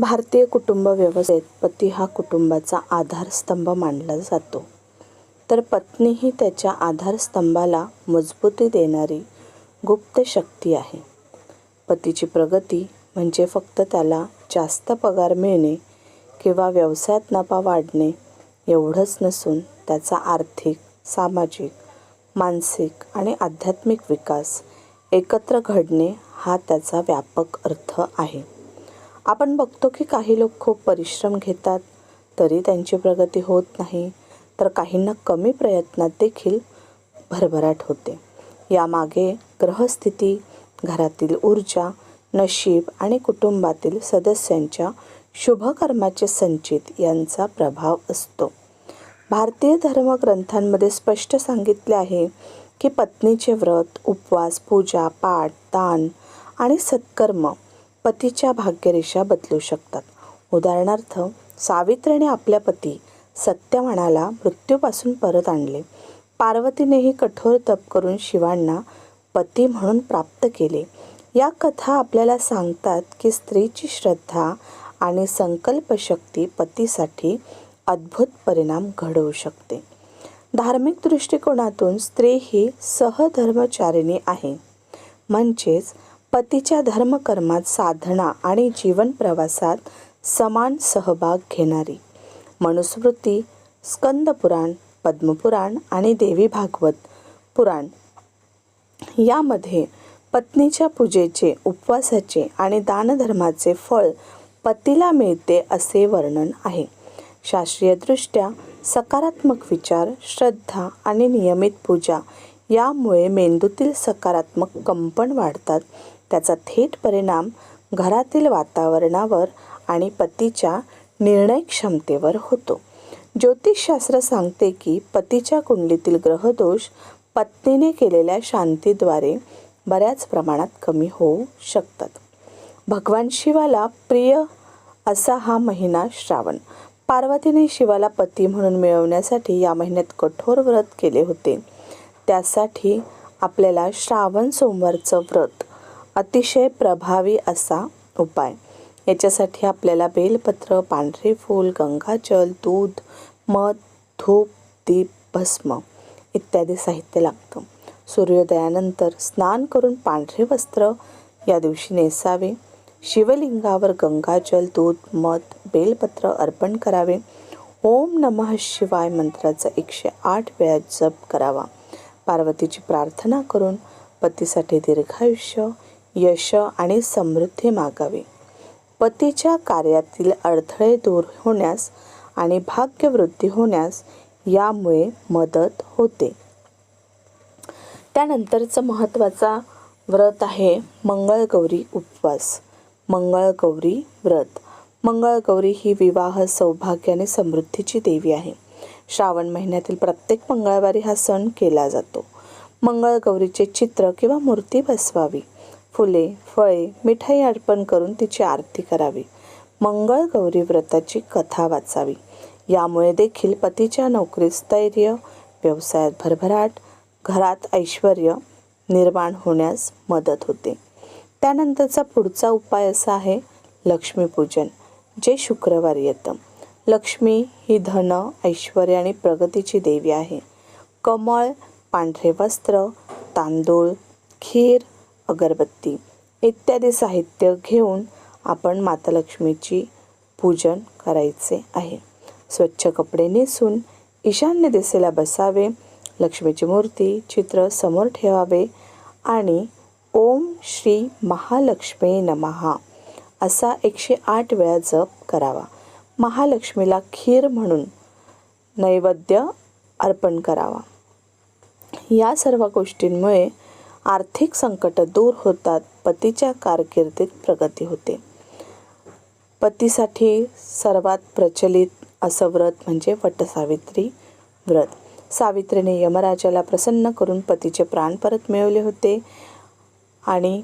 भारतीय कुटुंब व्यवस्थेत पती हा कुटुंबाचा आधारस्तंभ मानला जातो. तर पत्नी ही त्याच्या आधारस्तंभाला मजबूती देणारी गुप्त शक्ती आहे. पतीची प्रगती म्हणजे फक्त त्याला जास्त पगार मिळणे किंवा व्यवसायात नफा वाढणे एवढंच नसून त्याचा आर्थिक सामाजिक मानसिक आणि आध्यात्मिक विकास एकत्र घडणे हा त्याचा व्यापक अर्थ आहे. आपण बघतो की काही लोक खूप परिश्रम घेतात तरी त्यांची प्रगती होत नाही. तर काहींना कमी प्रयत्नात देखील भरभराट होते. यामागे ग्रहस्थिती घरातील ऊर्जा नशीब आणि कुटुंबातील सदस्यांच्या शुभकर्माचे संचित यांचा प्रभाव असतो. भारतीय धर्मग्रंथांमध्ये स्पष्ट सांगितले आहे की पत्नीचे व्रत उपवास पूजा पाठ दान आणि सत्कर्म पतीच्या भाग्यरेषा बदलू शकतात. उदाहरणार्थ सावित्रीने आपल्या पती सत्यवानाला मृत्यूपासून परत आणले. पार्वतीनेही कठोर तप करून शिवांना पती म्हणून प्राप्त केले. या कथा आपल्याला सांगतात की स्त्रीची श्रद्धा आणि संकल्पशक्ती पतीसाठी अद्भुत परिणाम घडवू शकते. धार्मिक दृष्टिकोनातून स्त्री ही सहधर्मचारिणी आहे. म्हणजेच पतीच्या धर्मकर्मात साधना आणि जीवन प्रवासात समान सहभाग घेणारी. मनुस्मृती स्कंदपुराण पद्मपुराण आणि देवी भागवत पुराण. यामध्ये पत्नीच्या पूजेचे उपवासाचे आणि दानधर्माचे फळ पतीला मिळते असे वर्णन आहे. शास्त्रीयदृष्ट्या सकारात्मक विचार श्रद्धा आणि नियमित पूजा यामुळे मेंदूतील सकारात्मक कंपन वाढतात. त्याचा थेट परिणाम घरातील वातावरणावर आणि पतीच्या निर्णय क्षमतेवर होतो. ज्योतिषशास्त्र सांगते की पतीच्या कुंडलीतील ग्रहदोष पत्नीने केलेल्या शांतीद्वारे बऱ्याच प्रमाणात कमी होऊ शकतात. भगवान शिवाला प्रिय असा हा महिना श्रावण. पार्वतीने शिवाला पती म्हणून मिळवण्यासाठी या महिन्यात कठोर व्रत केले होते. त्यासाठी आपल्याला श्रावण सोमवारचं व्रत अतिशय प्रभावी असा उपाय. याच्यासाठी आपल्याला बेलपत्र पांढरे फूल गंगाजल दूध मध धूप दीप भस्म इत्यादी साहित्य लागतं. सूर्योदयानंतर स्नान करून पांढरे वस्त्र या दिवशी नेसावे. शिवलिंगावर गंगाजल दूध मध बेलपत्र अर्पण करावे. ओम नमः शिवाय मंत्राचा एकशे आठ वेळा जप करावा. पार्वतीची प्रार्थना करून पतीसाठी दीर्घायुष्य यश आणि समृद्धी मागावी. पतीच्या कार्यातील अडथळे दूर होण्यास आणि भाग्यवृद्धी होण्यास यामुळे मदत होते. त्यानंतरचं महत्त्वाचा व्रत आहे मंगळगौरी उपवास. मंगळगौरी व्रत. मंगळगौरी ही विवाह सौभाग्य आणि समृद्धीची देवी आहे. श्रावण महिन्यातील प्रत्येक मंगळवारी हा सण केला जातो. मंगळगौरीचे चित्र किंवा मूर्ती बसवावी. फुले फळे मिठाई अर्पण करून तिची आरती करावी. मंगळ गौरी व्रताची कथा वाचावी. यामुळे देखील पतीच्या नोकरीत स्थैर्य व्यवसायात भरभराट घरात ऐश्वर निर्माण होण्यास मदत होते. त्यानंतरचा पुढचा उपाय असा आहे लक्ष्मीपूजन जे शुक्रवारी येतं. लक्ष्मी ही धन ऐश्वर आणि प्रगतीची देवी आहे. कमळ पांढरे वस्त्र तांदूळ खीर अगरबत्ती इत्यादी साहित्य घेऊन आपण माता लक्ष्मीची पूजन करायचे आहे. स्वच्छ कपडे नेसून ईशान्य दिशेला बसावे लक्ष्मीची मूर्ती चित्र समोर ठेवावे आणि ओम श्री महालक्ष्मी नमहा असा एकशे आठ वेळा जप करावा. महालक्ष्मीला खीर म्हणून नैवेद्य अर्पण करावा. या सर्व गोष्टींमुळे आर्थिक संकट दूर होतात. पतीच्या कारकिर्दीत प्रगती होते. पतीसाठी सर्वात प्रचलित असं व्रत म्हणजे वटसावित्री व्रत. सावित्रीने यमराजाला प्रसन्न करून पतीचे प्राण परत मिळवले होते आणि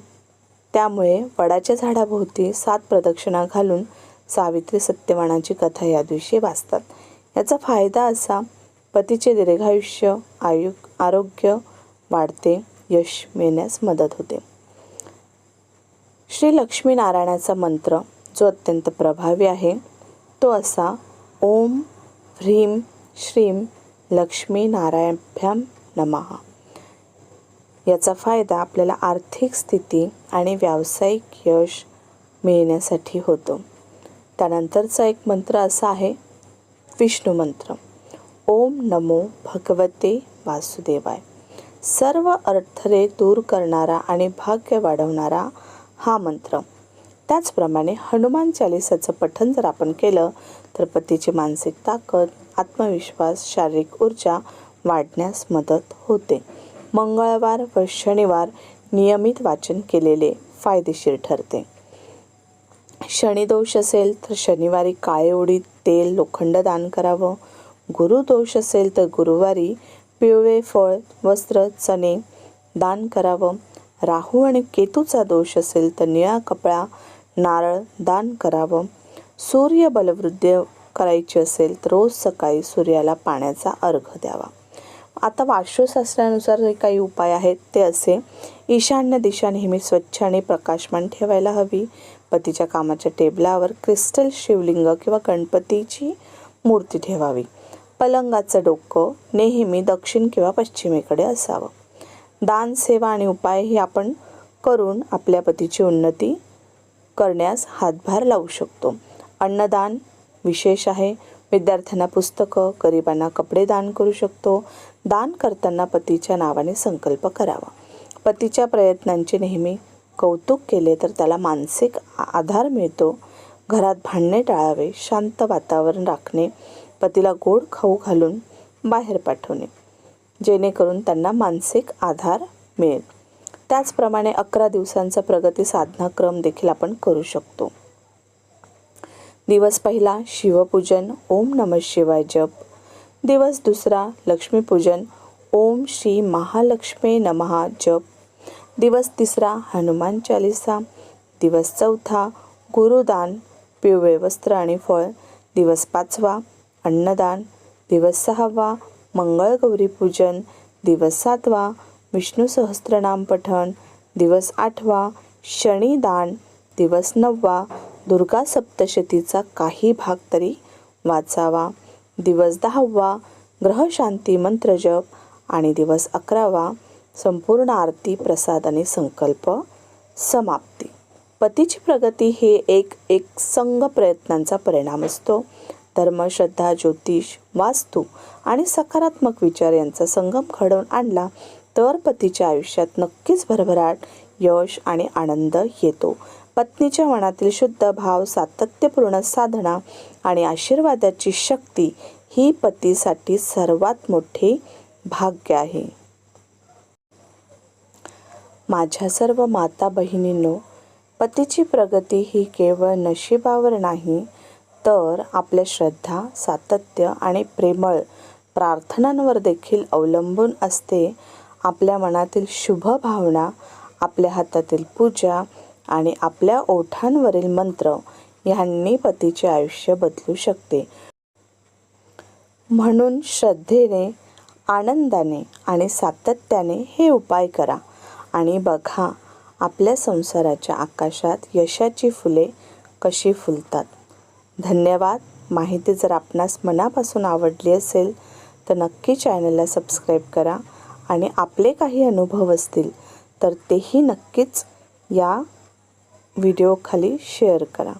त्यामुळे वडाच्या झाडाभोवती सात प्रदक्षिणा घालून सावित्री सत्यवानाची कथा या दिवशी वाचतात. याचा फायदा असा पतीचे दीर्घायुष्य आयु आरोग्य वाढते. यश मिळण्यास मदत होते. श्री लक्ष्मीनारायणाचा मंत्र जो अत्यंत प्रभावी आहे तो असा ओम ह्रीम श्रीम लक्ष्मीनारायणभ्याम नमहा नमः. याचा फायदा आपल्याला आर्थिक स्थिती आणि व्यावसायिक यश मिळण्यासाठी होतो. त्यानंतरचा एक मंत्र असा आहे विष्णू मंत्र ओम नमो भगवते वासुदेवाय. सर्व अडथळे दूर करणारा आणि भाग्य वाढवणारा हा मंत्र. त्याचप्रमाणे हनुमान चालिसाचं पठण जर आपण केलं तर पतीची मानसिक ताकद आत्मविश्वास शारीरिक ऊर्जा वाढण्यास मदत होते. मंगळवार व शनिवार नियमित वाचन केलेले फायदेशीर ठरते. शनिदोष असेल तर शनिवारी काळे उडीद तेल लोखंड दान करावं. गुरुदोष असेल तर गुरुवारी पिवळे फळ वस्त्र चणे दान करावं. राहू आणि केतूचा दोष असेल तर निळा कपडा नारळ दान करावं. सूर्य बलवृद्धी करायची असेल तर रोज सकाळी सूर्याला पाण्याचा अर्घ द्यावा. आता वास्तुशास्त्रानुसार जे काही उपाय आहेत ते असे. ईशान्य दिशा नेहमी स्वच्छ आणि प्रकाशमान ठेवायला हवी. पतीच्या कामाच्या टेबलावर क्रिस्टल शिवलिंग किंवा गणपतीची मूर्ती ठेवावी. पलंगाचं डोकं नेहमी दक्षिण किंवा पश्चिमेकडे असावं. दान सेवा आणि उपाय हे आपण करून आपल्या पतीची उन्नती करण्यास हातभार लावू शकतो. अन्नदान विशेष आहे. विद्यार्थ्यांना पुस्तकं गरिबांना कपडे दान करू शकतो. दान करताना पतीच्या नावाने संकल्प करावा. पतीच्या प्रयत्नांचे नेहमी कौतुक केले तर त्याला मानसिक आ- आधार मिळतो. घरात भांडणे टाळावे शांत वातावरण राखणे पतीला गोड खाऊ घालून बाहेर पाठवणे जेणेकरून त्यांना मानसिक आधार मिळेल. त्याचप्रमाणे अकरा दिवसांचा प्रगती साधना क्रम देखील आपण करू शकतो. दिवस पहिला शिवपूजन ओम नम शिवाय जप. दिवस दुसरा लक्ष्मीपूजन ओम श्री महालक्ष्मी नमहा जप. दिवस तिसरा हनुमान चालिसा. दिवस चौथा गुरुदान पिवळे वस्त्र आणि फळ. दिवस पाचवा अन्नदान. दिवस सहावा मंगळगौरी पूजन. दिवस सातवा विष्णू सहस्त्रनाम पठण. दिवस आठवा शनिदान दिवस नववा दुर्गा सप्तशतीचा काही भाग तरी वाचावा. दिवस दहावा ग्रहशांती मंत्र जप. आणि दिवस अकरावा संपूर्ण आरती प्रसाद आणि संकल्प समाप्ती. पतीची प्रगती हे एक एक संघ प्रयत्नांचा परिणाम असतो. धर्म श्रद्धा ज्योतिष वास्तू आणि सकारात्मक विचार यांचा संगम घडवून आणला तर पतीच्या आयुष्यात नक्कीच भरभराट यश आणि आनंद येतो. पत्नीच्या मनातील शुद्ध भाव सातत्यपूर्ण साधना आणि आशीर्वादाची शक्ती ही पतीसाठी सर्वात मोठे भाग्य आहे. माझ्या सर्व माता बहिणींनो पतीची प्रगती ही केवळ नशिबावर नाही तर आपल्या श्रद्धा सातत्य आणि प्रेमळ प्रार्थनांवर देखील अवलंबून असते. आपल्या मनातील शुभ भावना आपल्या हातातील पूजा आणि आपल्या ओठांवरील मंत्र ह्यांनी पतीचे आयुष्य बदलू शकते. म्हणून श्रद्धेने आनंदाने आणि सातत्याने हे उपाय करा आणि बघा आपल्या संसाराच्या आकाशात यशाची फुले कशी फुलतात. धन्यवाद. माहिती जर आपणास मनापासून आवडली असेल तर नक्की चॅनलला सबस्क्राईब करा आणि आपले काही अनुभव असतील तर तेही नक्कीच या व्हिडिओखाली शेअर करा.